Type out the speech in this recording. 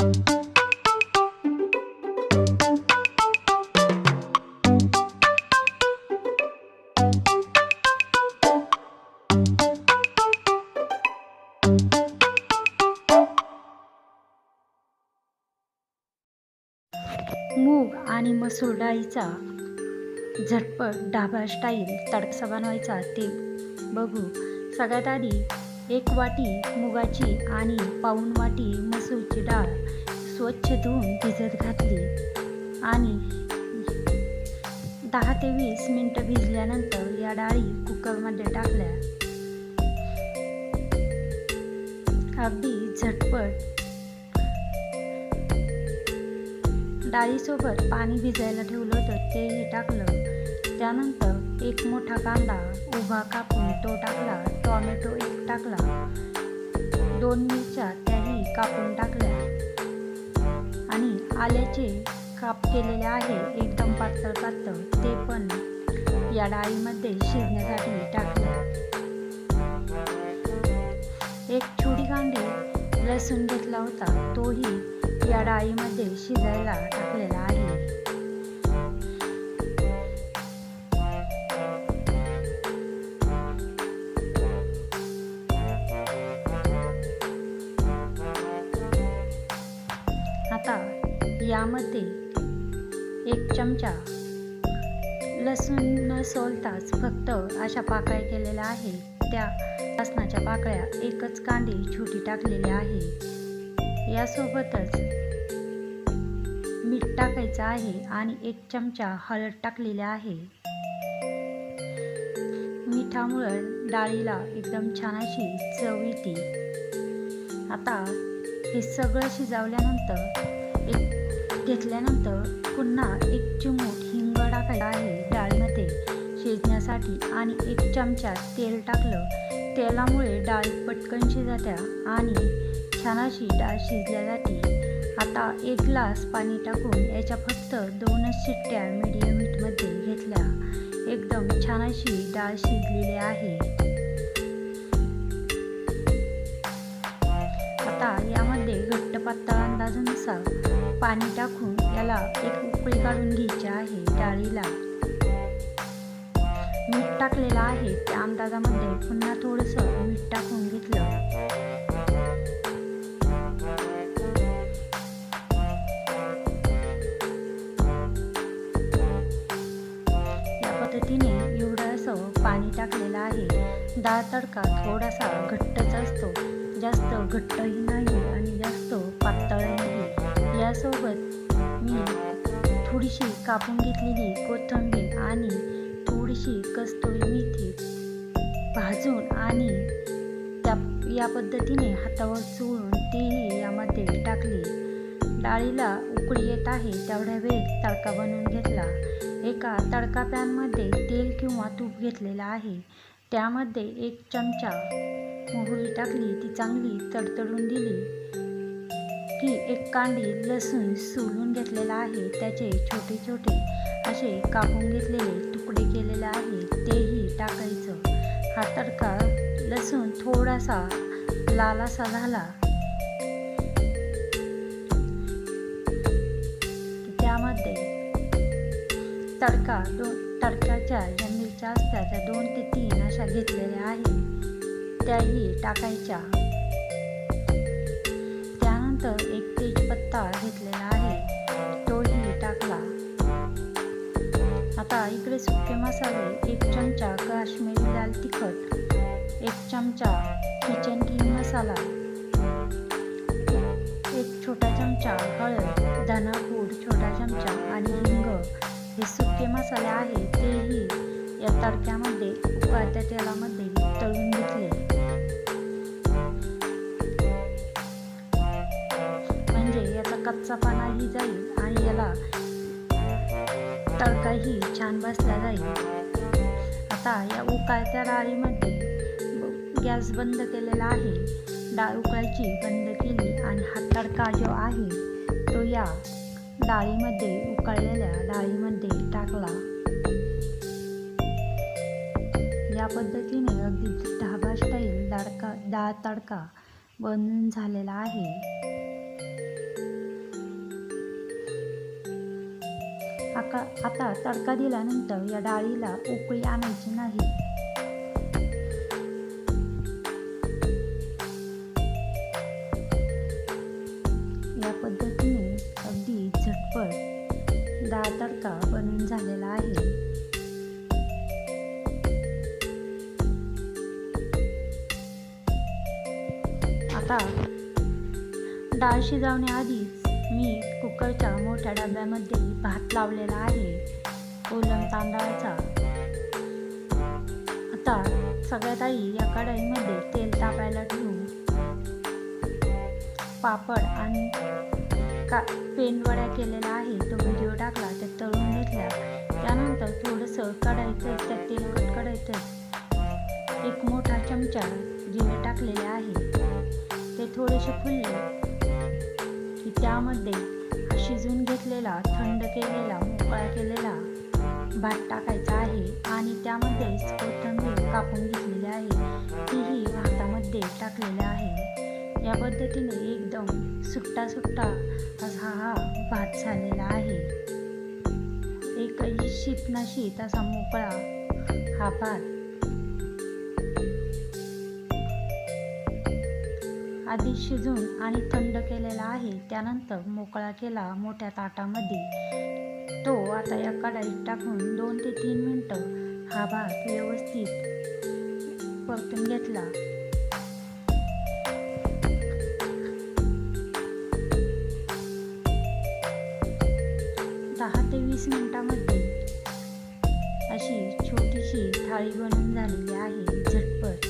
मूग आणि मसूर डाळीचा झटपट डाबा स्टाईल तडकसा बनवायचा ते बघू. सगळ्यात आधी एक वाटी मुगाची आणि पाऊण वाटी मसूरची डाळ स्वच्छ धुवून भिजत घातली. आणि दहा ते वीस मिनटं भिजल्यानंतर या डाळी कुकरमध्ये टाकल्या. अगदी झटपट. डाळीसोबत पाणी भिजायला ठेवलं होतं तेही टाकलं. त्यानंतर एक मोठा कांदा उभा कापून तो टाकला टॉमॅटो एक टाकला. दोन मिरच्या त्याही कापून टाकल्या. आणि आल्याचे काप केलेले आहे एकदम पातळ पातळ ते पण या डाळीमध्ये शिजण्यासाठी टाकले. एक छोटी कांडी लसूण घेतला होता तोही या डाळीमध्ये शिजायला टाकलेला आहे. आता यामध्ये एक चमचा लसूण न सोलताच फक्त अशा पाकळ्या केलेल्या आहे त्या लसणाच्या पाकळ्या एकच कांडी छोटी टाकलेली आहे. यासोबतच मीठ टाकायचं आहे आणि एक चमचा हळद टाकलेली आहे. मिठामुळं डाळीला एकदम छान अशी चव येते. आता हे सगळं शिजवल्यानंतर एक घेतल्यानंतर पुन्हा एक चिमूट हिंग टाकायचा आहे डाळीमध्ये शिजण्यासाठी आणि एक चमचा तेल टाकलं. तेलामुळे डाळी पटकन शिजत्या आणि छान अशी डाळ शिजल्या जाते. आता एक ग्लास पाणी टाकून याच्या फक्त दोनच शिट्ट्या मीडियम हीटमध्ये घेतल्या. एकदम छान अशी डाळ शिजलेली आहे. यामध्ये घट्ट पातळ अंदाजानुसार पाणी टाकून याला एक उकळी काढून घ्यायची आहे डाळीला. मीठ टाकलेलं आहे. त्या अंदाजामध्ये पुन्हा थोडंसं मीठ टाकून घेतलं. या पद्धतीने एवढं असं पाणी टाकलेलं आहे. डाळ तडका थोडासा घट्टच असतो. जास्त घट्टही नाही आणि जास्त पातळही नाही यासोबत मी थोडीशी कापून घेतलेली कोथिंबीर आणि थोडीशी कस्तुरी मेथी भाजून आणि त्या या पद्धतीने हातावर चोळून तेही यामध्ये टाकले. डाळीला उकळी येत आहे तेवढ्या वेळेत तडका बनवून घेतला. एका तडका पॅनमध्ये तेल किंवा तूप घेतलेलं आहे. त्यामध्ये एक चमचा मोहरी टाकली ती चांगली तडतडून दिली. की एक कांडी लसूण सोलून घेतलेला आहे. त्याचे छोटे छोटे असे कापून घेतलेले तुकडे केलेले आहे. तेही टाकायचं. हा तडका लसूण थोडासा लालासा झाला. त्यामध्ये तडका दोन तडक्याच्या जमिनीच्या मिरच्या असतात त्या दोन ते तीन अशा घेतलेल्या आहे त्याही टाकायच्या त्यानंतर एक तेजपत्ता घेतलेला आहे. तोही टाकला. आता इकडे सुके मसाले एक चमचा काश्मीरी लाल तिखट एक चमचा किचन किंग मसाला एक छोटा चमचा हळद धनापूड छोटा चमचा आणि हिंग. हे सुके मसाले आहेत तेही या तडक्यामध्ये उकळत्या तेलामध्ये तळून घेतले. कच्चा पानाही जाईल आणि याला तडकाही छान बसला जाईल. आता या उकळत्या डाळीमध्ये गॅस बंद केलेला आहे. डाळ उकळायची बंद केली आणि हा तडका जो आहे तो या डाळीमध्ये उकळलेल्या डाळीमध्ये टाकला. या पद्धतीने अगदी ढाबा स्टाईल दाडका डाळ तडका बनून झालेला आहे. आका आता तडका दिल्यानंतर या डाळीला उकळी आणायची नाही. या पद्धतीने अगदी झटपट डाळ तडका बनून झालेला आहे. आता डाळ शिजवण्याआधी मी कुकरच्या मोठ्या डब्यामध्ये भात लावलेला आहे. कोलम तांदळाचा. आता सगळ्यात आई या कढाईमध्ये तेल तापायला ठेवू. पापड आणि का पेनवड्या केलेला आहे तो व्हिडिओ टाकला ते तळून घेतला त्यानंतर थोडंसं कढायचं त्या तेलकट कढायचं एक मोठा चमचा जिरे टाकलेले आहे. ते थोडेसे फुलले. त्यामध्ये शिजून घेतलेला थंड केलेला मोकळा केलेला भात टाकायचा आहे आणि त्यामध्येच कोथिंबीर कापून घेतलेली आहे. तीही भातामध्ये टाकलेली आहे. या पद्धतीने एकदम सुट्टा सुट्टा असा हा भात झालेला आहे. एकही शीत ना शीत असा मोकळा हा भात आधी शिजून आणि थंड केलेला आहे त्यानंतर मोकळा केला मोठ्या ताटामध्ये. तो आता या कढाईत टाकून दोन ते तीन मिनटं हा भात व्यवस्थित परतून घेतला. दहा ते वीस मिनटामध्ये अशी छोटीशी थाळी बनून झालेली आहे झटपट.